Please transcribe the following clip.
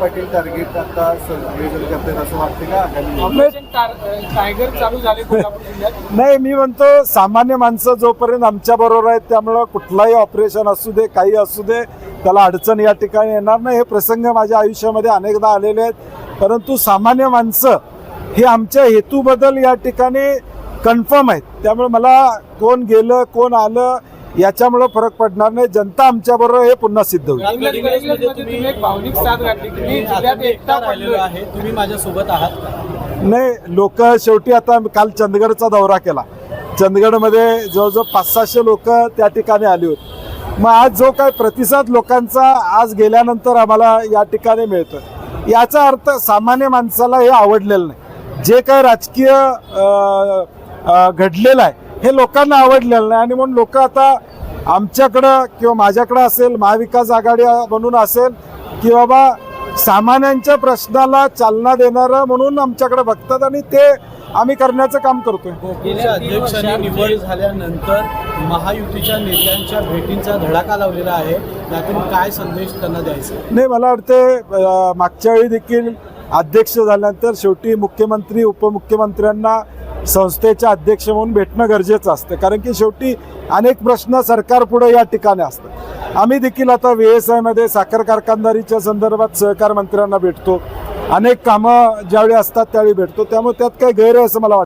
Patil target आता स- नियोजन करतात असं वाटतं का? आगामी टायगर चालू झाले कोल्हापूर जिल्ह्यात. नाही मी म्हणतो सामान्य माणसं जोपर्यंत आमच्या बरोबर आहेत त्यामुळं कुठलाही ऑपरेशन असू दे काही असू दे त्याला अडचण या ठिकाणी येणार नाही. हे प्रसंग माझ्या आयुष्यामध्ये अनेकदा आलेले आहेत. परंतु सामान्य माणसं हे आमच्या हेतूबद्दल या ठिकाणी कन्फर्म आहेत. त्यामुळे मला कोण गेलं कोण आलं याच्यामुळं फरक पडणार नाही. जनता आमच्या बरोबर हे पुन्हा सिद्ध होईल. तुम्ही माझ्यासोबत आहात नाही लोक शेवटी आता काल चंदगडचा दौरा केला. चंदगडमध्ये जवळजवळ पाच सहाशे लोक त्या ठिकाणी आली होती. मग आज जो काय प्रतिसाद लोकांचा आज गेल्यानंतर आम्हाला या ठिकाणी मिळतोय. याचा अर्थ सामान्य माणसाला हे आवडलेलं नाही. जे काय राजकीय घडलेलं आहे हे लोकांना आवडलेलं नाही. आणि म्हणून लोक आता आमच्याकडं किंवा माझ्याकडं असेल महाविकास आघाडी म्हणून असेल की बाबा सामान्यांच्या प्रश्नाला चालना देणारं म्हणून आमच्याकडे बघतात आणि ते आम्ही करण्याचं काम करतोय. अध्यक्षांनी निवड झाल्यानंतर महायुतीच्या नेत्यांच्या भेटींचा धडाका लावलेला आहे. त्यातून काय संदेश त्यांना द्यायचा? नाही मला वाटते मागच्या वेळी देखील अध्यक्ष झाल्यानंतर शेवटी मुख्यमंत्री उपमुख्यमंत्र्यांना संस्थेचे अध्यक्ष म्हणून भेटणं गरजेचं असतं. कारण की शेवटी अनेक प्रश्न सरकारपुढे या ठिकाणी असतात आम्ही देखील आता व्ही एस आयमध्ये साखर कारखानदारीच्या संदर्भात सहकार मंत्र्यांना भेटतो. अनेक कामं ज्यावेळी असतात त्यावेळी भेटतो. त्यामुळे त्यात काही गैर आहे असं मला वाटतं.